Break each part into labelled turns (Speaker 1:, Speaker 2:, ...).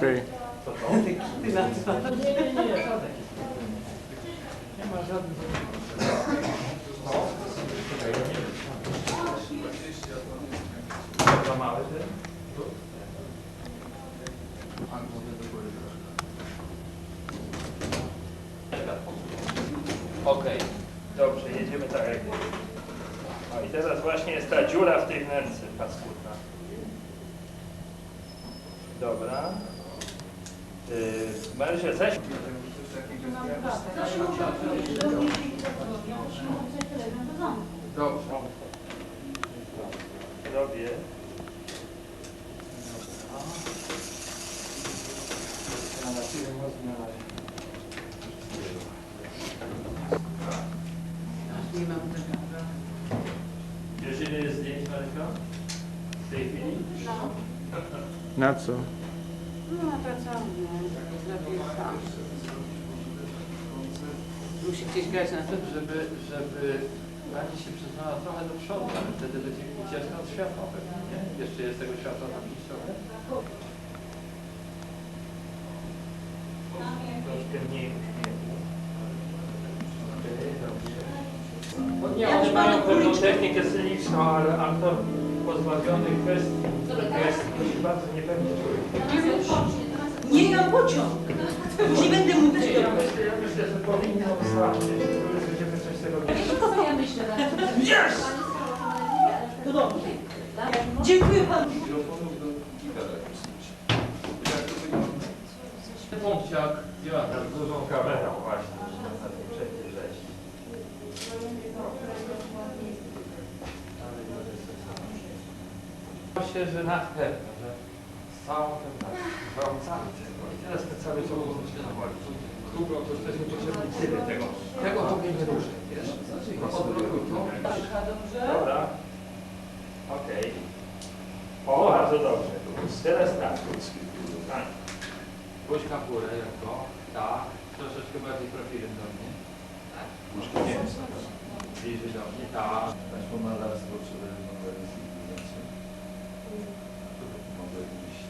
Speaker 1: Okej.
Speaker 2: Okej, dobrze, jedziemy tak jak. No i teraz właśnie jest ta dziura w tej wnęce paskudna. Dobra. Yy, Marysia, zaś... Dobrze. Robię.
Speaker 3: Nie mam tego.
Speaker 2: Ile jest zdjęć? W tej chwili?
Speaker 1: Na co?
Speaker 3: No to co? Sam. Musi gdzieś grać na to,
Speaker 2: Żeby, żeby pani się przyznała trochę do przodu, ale wtedy będzie ucieczka od światła pewnie, nie? Jeszcze jest tego światła tam gdzieś trochę? Troszkę mniej uśmiechu. Okej, dobrze. No nie, one mają pewną technikę sceniczną, ale aktor pozbawiony kwestii się bardzo niepewnie czuje.
Speaker 4: Nie na pociąg. Nie będę mówić
Speaker 2: Ja
Speaker 4: do
Speaker 2: myślę, ja myślę, że powinno wystarczyć. Będziemy coś z tego wiedzieć.
Speaker 4: Co ja myślę? To dobrze. Dziękuję panu.
Speaker 2: Działa tak z dużą kamerą właśnie, to wejść. Myślę, że na pewno, że całą pewnością gwałcamy tego. I teraz ten cały co funkcjonowali. Krugo to już też nie potrzebny tyle tego. Tego ogóle nie ruszę, wiesz? No odwróć, no. Dobra. Okej. O, bardzo dobrze. Teraz tak. Tak. Buźka w górę, jak to. Tak. Troszeczkę bardziej profilem do mnie. Tak. Buźka nie Bliżej do mnie. Tak.
Speaker 5: Państwo malarstwo czy nowelizacja może iść.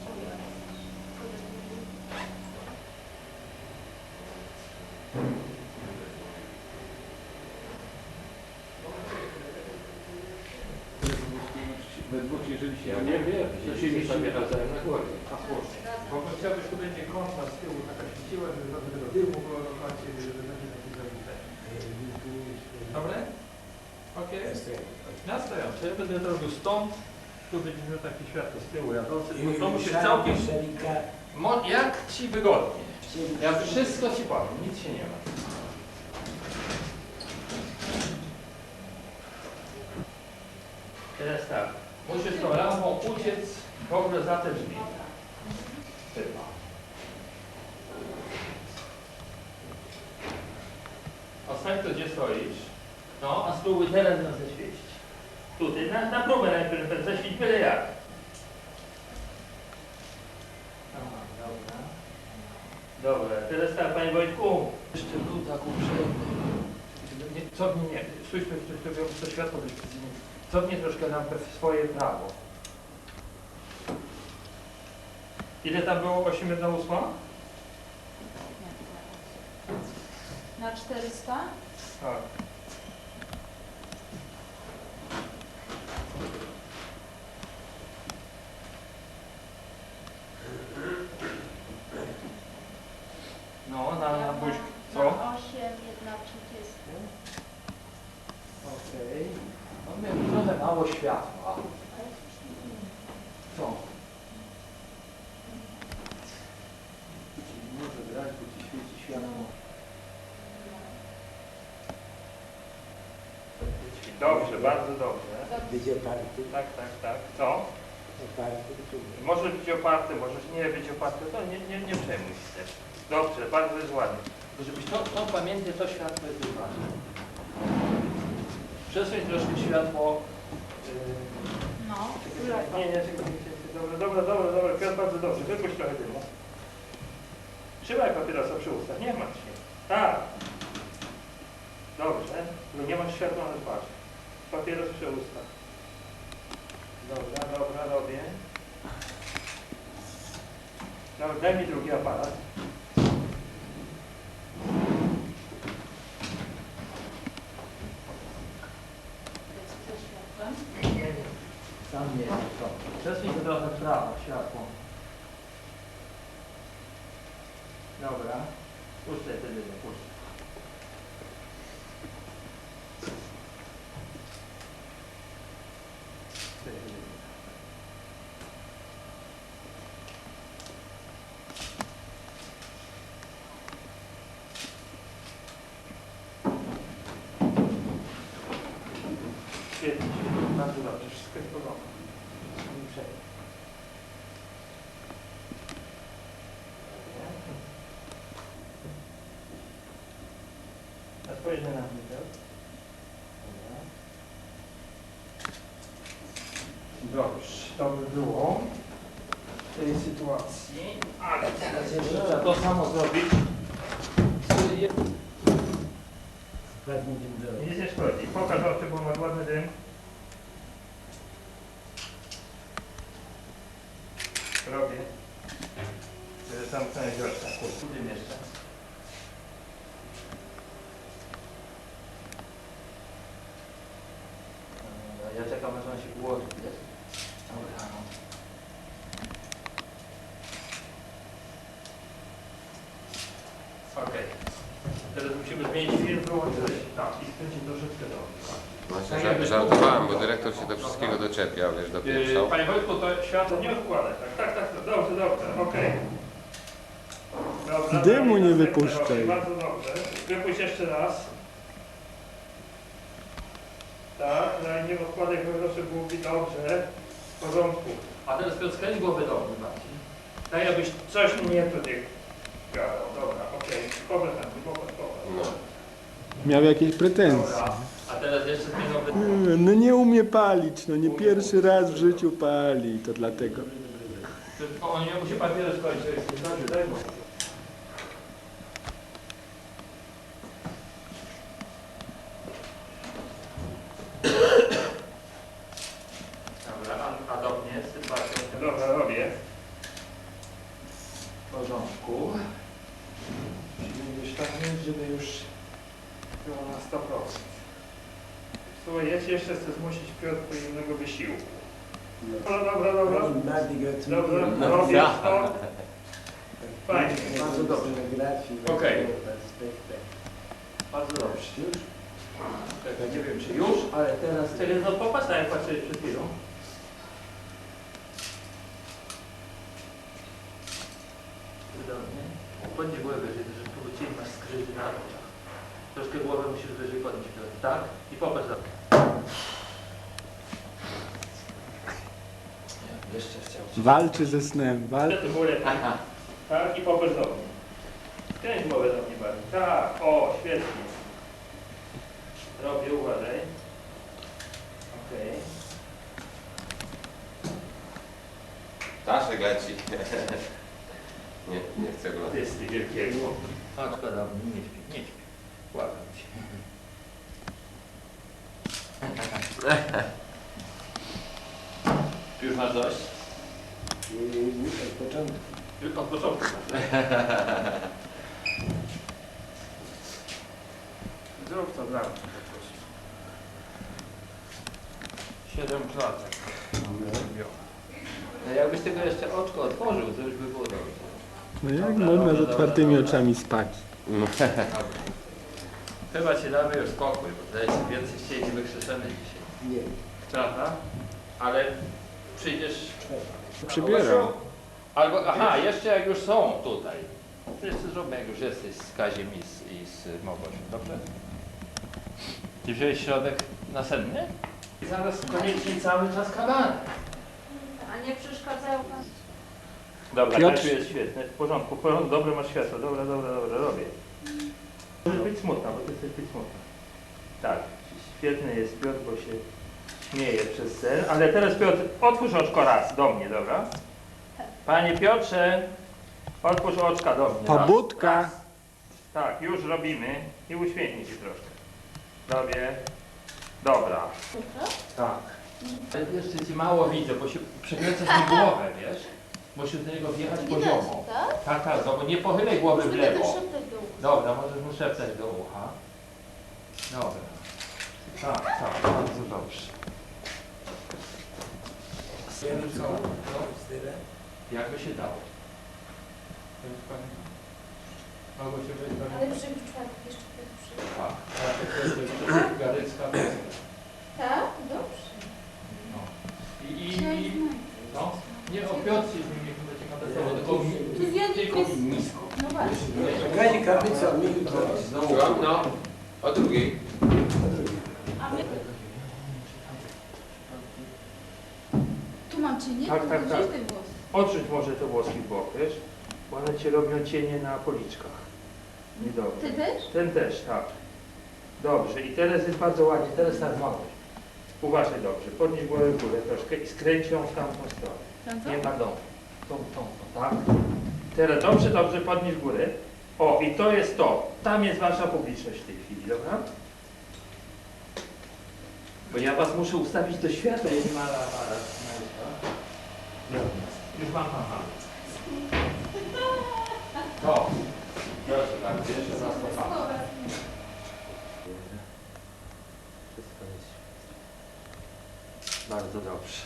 Speaker 5: We dwóch, jeżeli się...
Speaker 2: Ja nie wiem, to się mi sobie nawzajem na głowie. A proszę. Bo chciałbyś, tu będzie kąta z tyłu taka świeciła, żeby trochę tego dymu było do końca, żeby będzie taki zajęte. Dobre? Okej? Nastojąco. Ja będę robił stąd. Tu będzie miał takie światło z tyłu jadące. bo To musi całkiem... Mo- Jak ci wygodnie. Ja wszystko ci powiem, nic się nie ma. Teraz tak, musisz tą lampą uciec drzwi. Chyba. Ostatnio to gdzie stoisz? No, a spróbuj teraz nas zaświecić. Tutaj, na, na próbę najpierw zaświeć byle jak. Aha, dobra. Dobra, teraz tak, Panie Wojtku. Jeszcze był tak uprzejmy. Nie, Cofnij mnie, spójrzmy w to, to, to światło precyzyjnie. Cofnij troszkę w swoje prawo. Ile tam było? 8 na 8?
Speaker 6: Na 400?
Speaker 2: Tak. No, na, na buźkę. Co?
Speaker 6: Na 8, jedna 30.
Speaker 2: Okej. No miałem trochę mało światła. Co? Może grać, bo ci świeci światło. Dobrze.
Speaker 7: Będzie oparty,
Speaker 2: Tak, tak, tak. Co?
Speaker 7: oparty, czy
Speaker 2: Może być oparty, możesz nie być oparty, to nie, nie, nie przejmuj się też. Dobrze, bardzo jest ładnie. Żebyś to, to pamiętaj, to światło jest ważne. Przesuń troszkę światło. Yy,
Speaker 6: No.
Speaker 2: nie, nie, czekaj, czekaj. Dobra, dobra, dobra, dobra, Piotr, bardzo dobrze. Wypuść trochę dymu. Trzymaj papierosa przy ustach, nie martw się. Tak. Dobrze, tylko nie masz światła na twarzy. Papieros przy ustach. Dobra, dobra, robię. Dobra, daj mi drugi aparat. Tam nie jest to. Przesuń to trochę w prawo, światło. Dobra. Puszczaj te dymy, puszczaj. Te dymy. Świetnie, świetnie, bardzo dobrze, wszystko jest w porządku. Nie przejmuj. A spojrzę na mnie, tak? Dobrze, to by było w tej sytuacji. Ale teraz jeszcze trzeba to samo zrobić.
Speaker 7: Dzień dobry.
Speaker 2: Nic nie szkodzi. Pokaż oczy, bo masz ładny dym. Robię. Tyle sam całe ziorka. Kurku, dym jeszcze. Dobra, Ja czekam, aż on się ułoży. wiesz? Dobra. no. Okej. Teraz musimy zmienić film, wyłączyć. Tak, i skręcić troszeczkę do.
Speaker 8: Właśnie ża- dyrektor się do wszystkiego doczepia, wiesz,
Speaker 2: Yy,
Speaker 8: dopieprzał.
Speaker 2: Panie Wojtku, to światło nie odkładać. Tak, tak, tak, tak. dobrze, dobrze, okej. Dobra,
Speaker 1: Dymu nie
Speaker 2: następne
Speaker 1: wypuszczaj.
Speaker 2: Bardzo dobrze. Wypuść jeszcze raz. Tak, no i nie odkładaj, bo proszę mi dobrze. W porządku. A teraz skręć głowę do mnie bardziej. Tak jakbyś coś nie tutaj gadał. Dobra, okej. Na mnie, popatrz, popatrz.
Speaker 8: No.
Speaker 1: Miał jakieś pretensje.
Speaker 2: Dobra. A teraz jeszcze zmienowy...
Speaker 1: Mm, No nie umie palić, no nie pierwszy raz w życiu pali, to dlatego.
Speaker 2: On nie musi papiery skończyć. Dobrze, daj mu. Dobra, a, a do mnie sytuacja. Dobra, robię. W porządku. Musimy gdzieś tak mieć, żeby już było na 100%. Słuchaj, ja cię jeszcze chcę zmusić Piotr do innego wysiłku. Dobra, dobra, dobra.
Speaker 7: Gratuluję.
Speaker 2: Dobra,
Speaker 8: No,
Speaker 2: robię to. Fajnie, bardzo dobrze. Okej. Bardzo dobrze. Już? Czekaj, nie wiem czy już, ale teraz... Czekaj, no popatrz na jak patrzyłeś przed chwilą. Cudownie. Podnieś głowę wyżej, że tu u Ciebie masz skrzyży na oczach. Troszkę głowę musisz wyżej podnieść. Tak? I popatrz na Nie, Jeszcze chciał.
Speaker 1: Walczy ze snem, walczy.
Speaker 2: Tak, i popatrz do mnie. Kręć głowę do mnie bardziej. Tak, o, świetnie. Robię, uważaj. Okej.
Speaker 8: Staszek leci. Nie, nie chcę go.
Speaker 2: Ty z ty wielkiego. Szkoda, nie śpi, nie śpi. Błagam cię. Już masz dość?
Speaker 7: Yy, Od początku.
Speaker 2: Już od początku. Zrób to dla mnie po prostu. Siedem klatek. No jakbyś tego jeszcze oczko otworzył, to już by było dobrze.
Speaker 1: No jak można z otwartymi oczami spać?
Speaker 8: No.
Speaker 2: Chyba ci damy już spokój, bo zdaje się więcej siedzi wykrzeszemy dzisiaj.
Speaker 7: Nie.
Speaker 2: Prawda? Ale przyjdziesz...
Speaker 1: Przybieram.
Speaker 2: Albo, aha, jeszcze jak już są tutaj. To jeszcze zróbmy, jak już jesteś z Kaziem i z, i z Małgosią, dobrze? Ty wziąłeś środek nasenny? I zaraz koniecznie cały czas kabany.
Speaker 6: A nie przeszkadzają Pan?
Speaker 2: Dobra,
Speaker 1: Piotr-
Speaker 2: Kasiu jest świetny, w porządku, w porządku, dobre masz światło, dobra, dobra, dobra, robię. Być smutna, bo być smutna. Tak, świetny jest Piotr, bo się śmieje przez sen, ale teraz Piotr, otwórz oczko raz do mnie, dobra? Panie Piotrze, otwórz oczka do mnie. raz.
Speaker 1: Pobudka.
Speaker 2: Tak, już robimy i uśmiechnij się troszkę. Robię. Dobra. Tak. Ale jeszcze ci mało widzę, bo się przekręcasz mi głowę, wiesz? Musisz do niego wjechać poziomo.
Speaker 6: tak?
Speaker 2: Tak, tak, no bo nie pochylaj głowy w lewo. Dobra, możesz mu szeptać do ucha. Dobra. Tak, tak, bardzo dobrze. Jakby się dało. Mogło się być.
Speaker 6: Ale przy jeszcze pierwszy.
Speaker 2: Tak, tak, to jest Garycka.
Speaker 6: Tak? Dobrze.
Speaker 2: No. I, i, i no, nie o Piotrze z nim nie będziecie kontaktować, tylko,
Speaker 6: To ja nie
Speaker 2: tylko
Speaker 6: jest-
Speaker 2: nisko.
Speaker 6: No właśnie.
Speaker 7: Gazi kaplica, mi jutro.
Speaker 8: Słucham? No. O drugiej.
Speaker 6: Tu mam cienie?
Speaker 2: Tak, tak, tak.
Speaker 6: ten głos?
Speaker 2: Odrzuć może te włoski w bok, wiesz? Bo one ci robią cienie na policzkach. Niedobrze.
Speaker 6: Ty też?
Speaker 2: Ten też, tak. Dobrze, i teraz jest bardzo ładnie, teraz tak mało. Uważaj dobrze, podnieś głowę w górę troszkę i skręć ją w tamtą stronę.
Speaker 6: Tam co?
Speaker 2: Nie ma domu. Tą, tą, tą, tak? Teraz dobrze, dobrze, podnieś górę. O, i to jest to. Tam jest wasza publiczność w tej chwili, dobra? Bo ja was muszę ustawić do światła, ja nie ma aparat. Już mam, mam, mam. To. Proszę, tak, jeszcze raz to pan. Wszystko jest bardzo dobrze.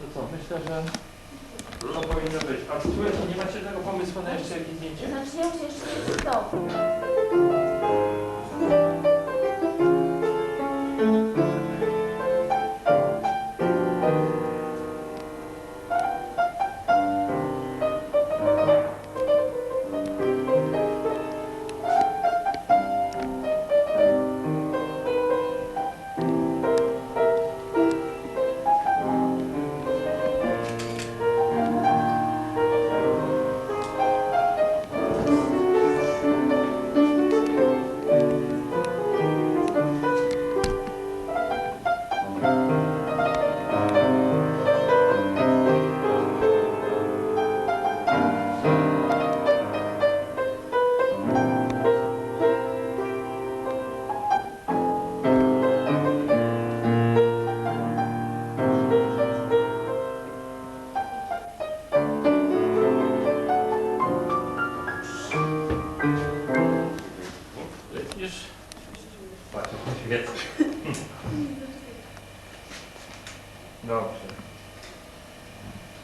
Speaker 2: No co, myślę, że to powinno być. A słuchajcie, nie macie tego pomysłu na jeszcze jakieś zdjęcie?
Speaker 6: Znaczy ja się jeszcze jest.
Speaker 2: Już.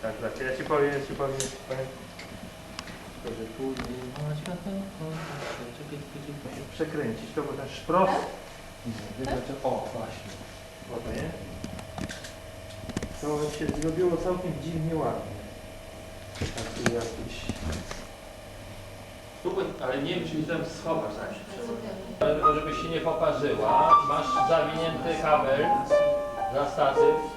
Speaker 2: Tak, tak, ja ci powiem, ja ci powiem, ja ci powiem. Tylko, że później ma światełko, czekaj, czekaj, przekręcić to, bo ten szpros... Nie, wiesz, O, właśnie. Ładnie. To się zrobiło całkiem dziwnie ładnie. Taki jakiś... Spróbuj, ale nie wiem, czy tam schowasz tak. Żeby się nie poparzyła, masz zawinięty kabel za statyw.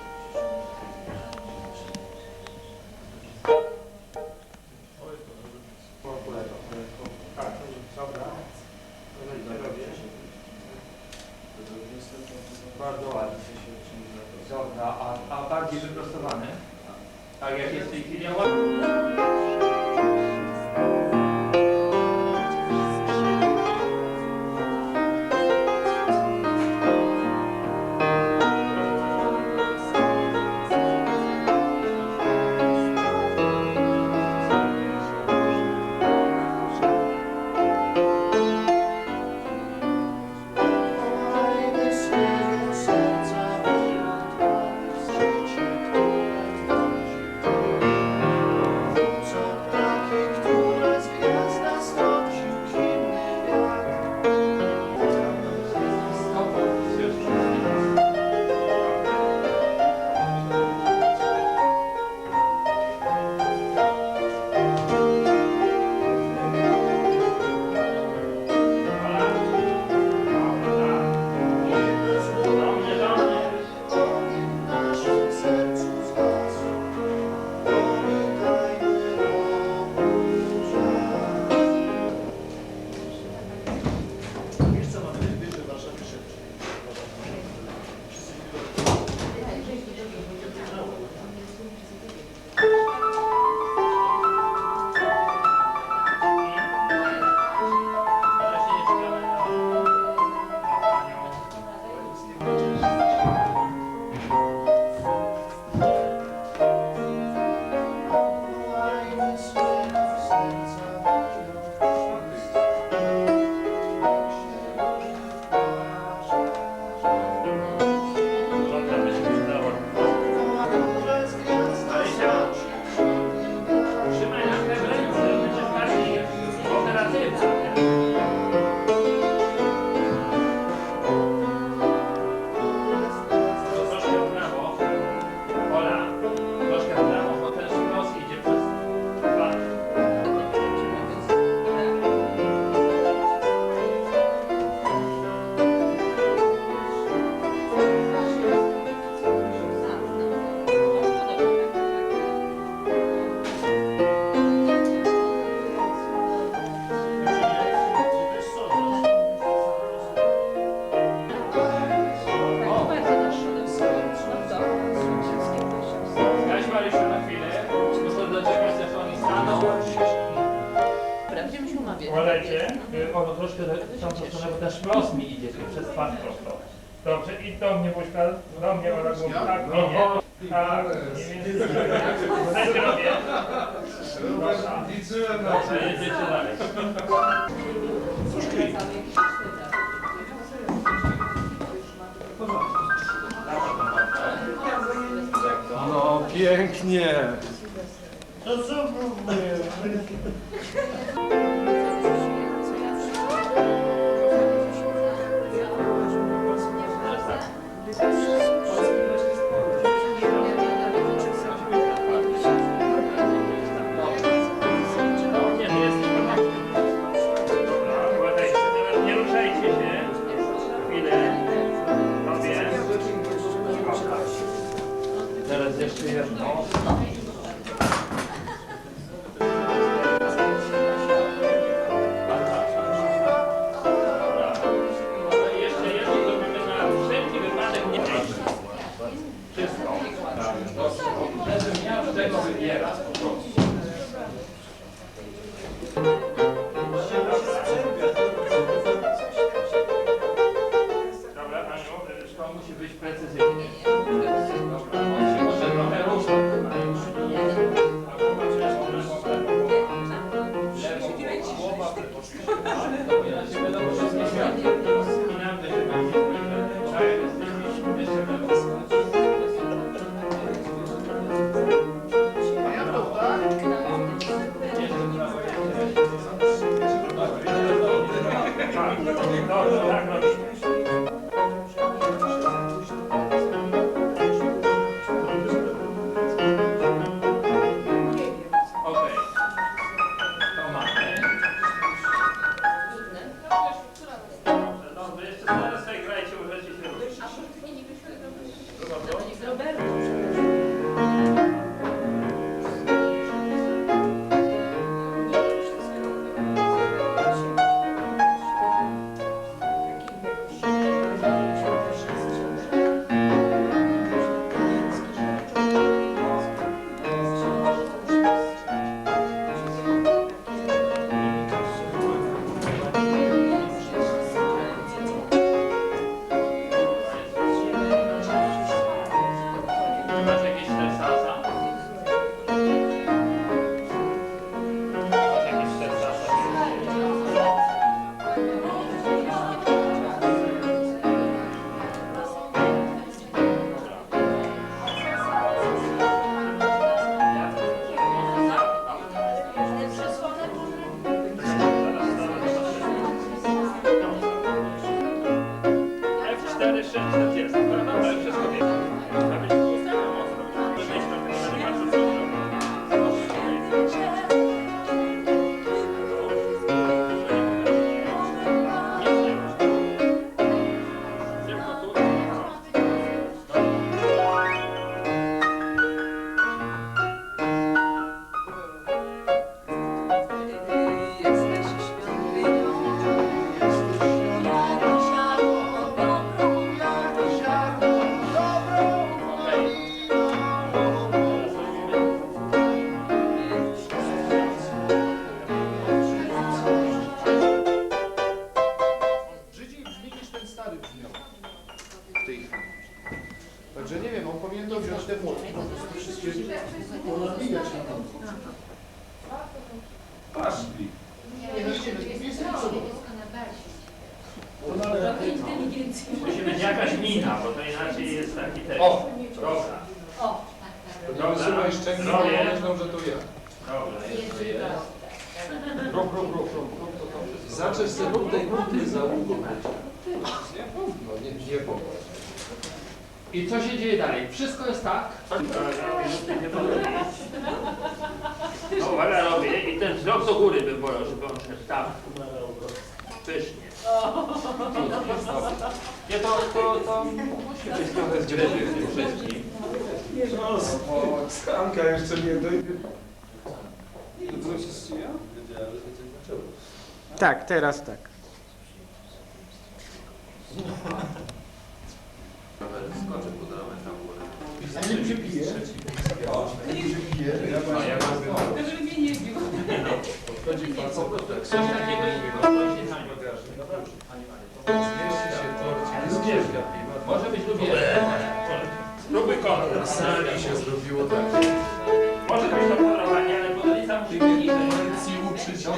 Speaker 9: Thank you. Do mnie ona mówi, tak, nie, nie. Tak, nie, nie. Dajcie robię. Liczyłem na to.
Speaker 5: Jedziecie dalej. No pięknie.
Speaker 2: To co
Speaker 9: próbuję? Thank you. Wzrok do góry bym wolał, żeby on szedł tak. Pysznie.
Speaker 2: Nie, to, to, to musi być trochę zgrywy w tym wszystkim.
Speaker 5: No, o, skanka jeszcze nie dojdzie. To się ja? Wiedziałem, że zaczęło.
Speaker 1: Tak, teraz tak.
Speaker 8: Skoczę pod ramę tam górę.
Speaker 7: A nie przybije? Nie przybije?
Speaker 4: Żeby mnie nie bił.
Speaker 5: Facet,
Speaker 2: Coś takiego innego.
Speaker 5: zmieści się torcik, zbieżka piwa.
Speaker 2: Może być lubię.
Speaker 9: Spróbuj kolor.
Speaker 5: Na sali się zrobiło tak.
Speaker 9: Może być to kolorowanie, ale podalica musi być niżej.
Speaker 5: Lekcji uczyć nie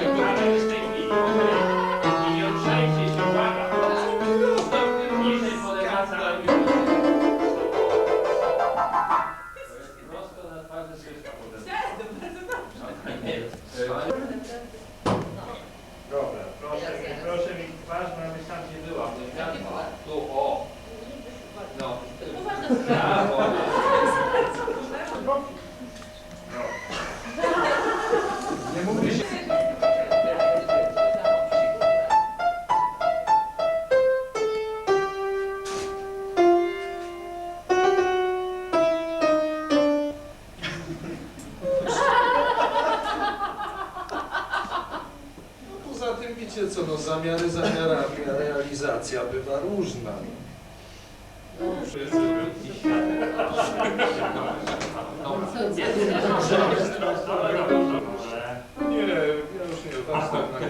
Speaker 9: Nie,
Speaker 5: ja już nie, tam stąd na Nie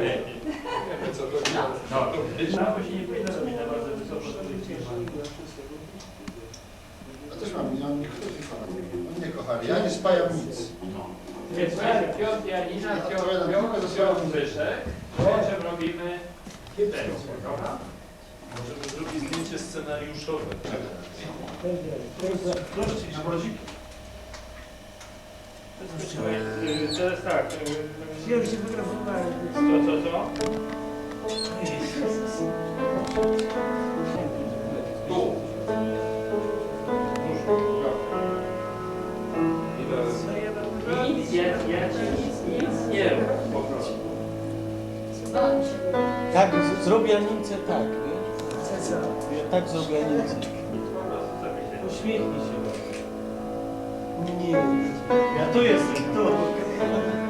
Speaker 5: wiem co robię.
Speaker 9: Tam się nie powinno robić na bardzo wysoko.
Speaker 7: Ja też mam, ja nie On nie kochali, ja nie spajam nic.
Speaker 9: Więc słuchajcie, Piotr Janina, Piotr Piotr, Piotr Zbyszek. Potem robimy prawda?
Speaker 5: Możemy zrobić zdjęcie scenariuszowe.
Speaker 9: Y, Teraz tak. y, y, Co, co, co?
Speaker 2: Tu.
Speaker 9: Nic, ja, ja ci nic, nic nie rób po prostu.
Speaker 10: Tak, zrobię Anince tak? Ja tak
Speaker 9: sobie się
Speaker 10: Uśmiechnij się. Nie, ja tu jestem, tu.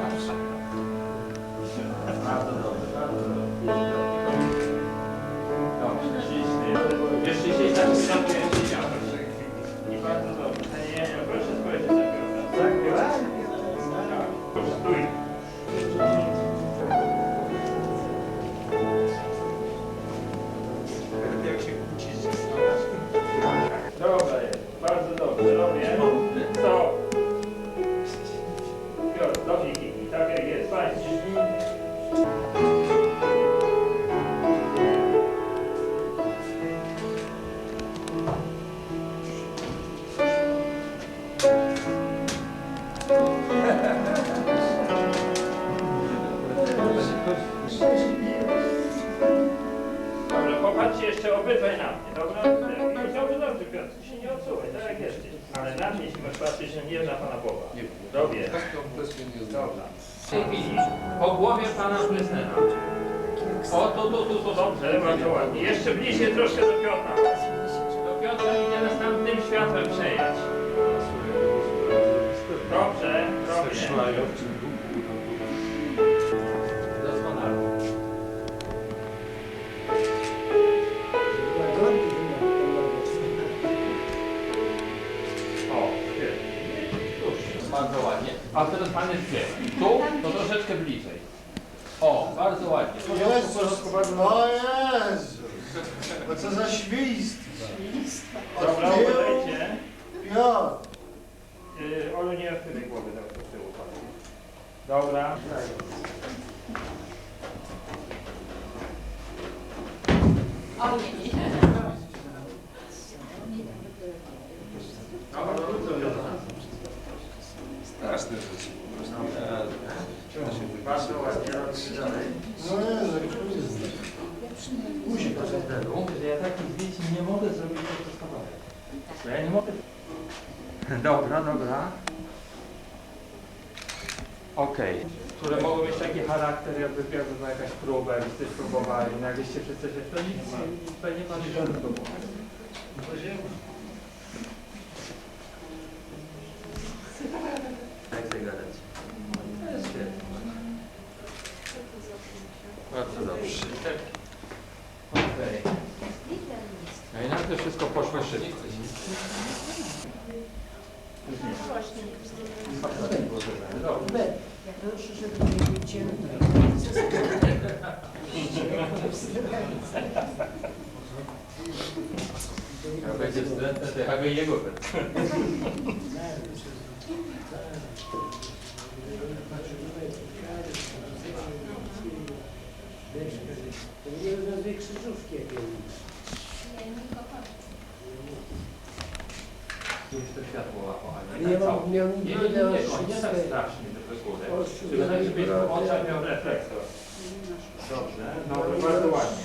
Speaker 9: Dobrze, popatrzcie jeszcze obydwaj na mnie, dobra? Już dobrze, dobrze, Piotr, ty się nie odsuwaj, tak jak jesteś. Ale na mnie się masz patrzeć, no nie na Pana Boga.
Speaker 5: Nie
Speaker 9: Robię.
Speaker 5: Tak kompletnie nie.
Speaker 9: Dobra.
Speaker 2: W tej chwili po głowie pana Plesnera. O, tu, tu, tu, tu,
Speaker 9: Dobrze, bardzo ładnie. Jeszcze bliżej troszkę do Piotra.
Speaker 2: Do Piotra idzie nas tam tym światłem przejąć.
Speaker 9: Dobrze,
Speaker 2: Już, bardzo ładnie. A teraz pan jest gdzie? Tu? To troszeczkę bliżej. O, bardzo ładnie.
Speaker 7: Jezus, o Jezu, bo co za świst.
Speaker 9: Dobra,
Speaker 7: Od tyłu,
Speaker 9: uważajcie.
Speaker 7: Piotr.
Speaker 9: Yy, Olu, nie wtedy głowy do do tyłu. patrz. Dobra.
Speaker 6: Ojej.
Speaker 5: Straszne rzeczy. No no,
Speaker 9: że ja takich zdjęć
Speaker 7: nie mogę zrobić po prostu Ja
Speaker 2: nie mogę. Dobra, dobra. Okej. Które mogą mieć taki charakter, jakby, jakby była jakaś próba, jakbyście próbowali, no jakbyście się, to nic, pewnie pan nie Jak chcę gadać? To jest świetnie. Bardzo dobrze. Okej. No i nagle wszystko poszło szybko. Dobrze.
Speaker 4: Proszę, żeby nie być cięte.
Speaker 2: Jak będzie studentem, to ja go i jego będę. To światło ale nie tak cało. Nie, nie, nie, nie, nie, nie tak strasznie te wykury. Tylko tak, żebyś w oczach miał reflektor. Dobrze, no to bardzo ładnie.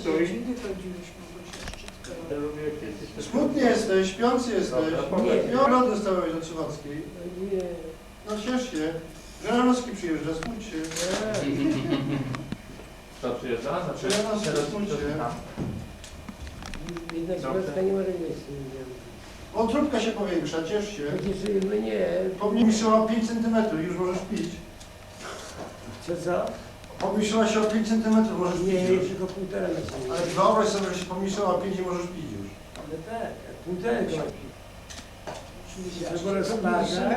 Speaker 2: Stój.
Speaker 7: Smutny jesteś, śpiący jesteś. Nie, ja dostałeś do Cywackiej. No ciesz się. Granowski przyjeżdża, smuć się.
Speaker 2: Kto przyjeżdża? Znaczy, teraz
Speaker 7: smuć się.
Speaker 2: tam.
Speaker 10: Dobrze.
Speaker 3: nie ma remisji.
Speaker 7: O, trubka się powiększa, ciesz się.
Speaker 3: Przecież my nie.
Speaker 7: Pomniejszyła 5 cm, już możesz pić.
Speaker 3: Co co?
Speaker 7: Pomniejszyła się o 5 cm, możesz pić
Speaker 3: Nie,
Speaker 7: już.
Speaker 3: tylko półtora na
Speaker 7: Ale wyobraź sobie, że się pomniejszyła o 5 i możesz pić już.
Speaker 3: Ale tak, półtora to ma pić. Albo rozparza.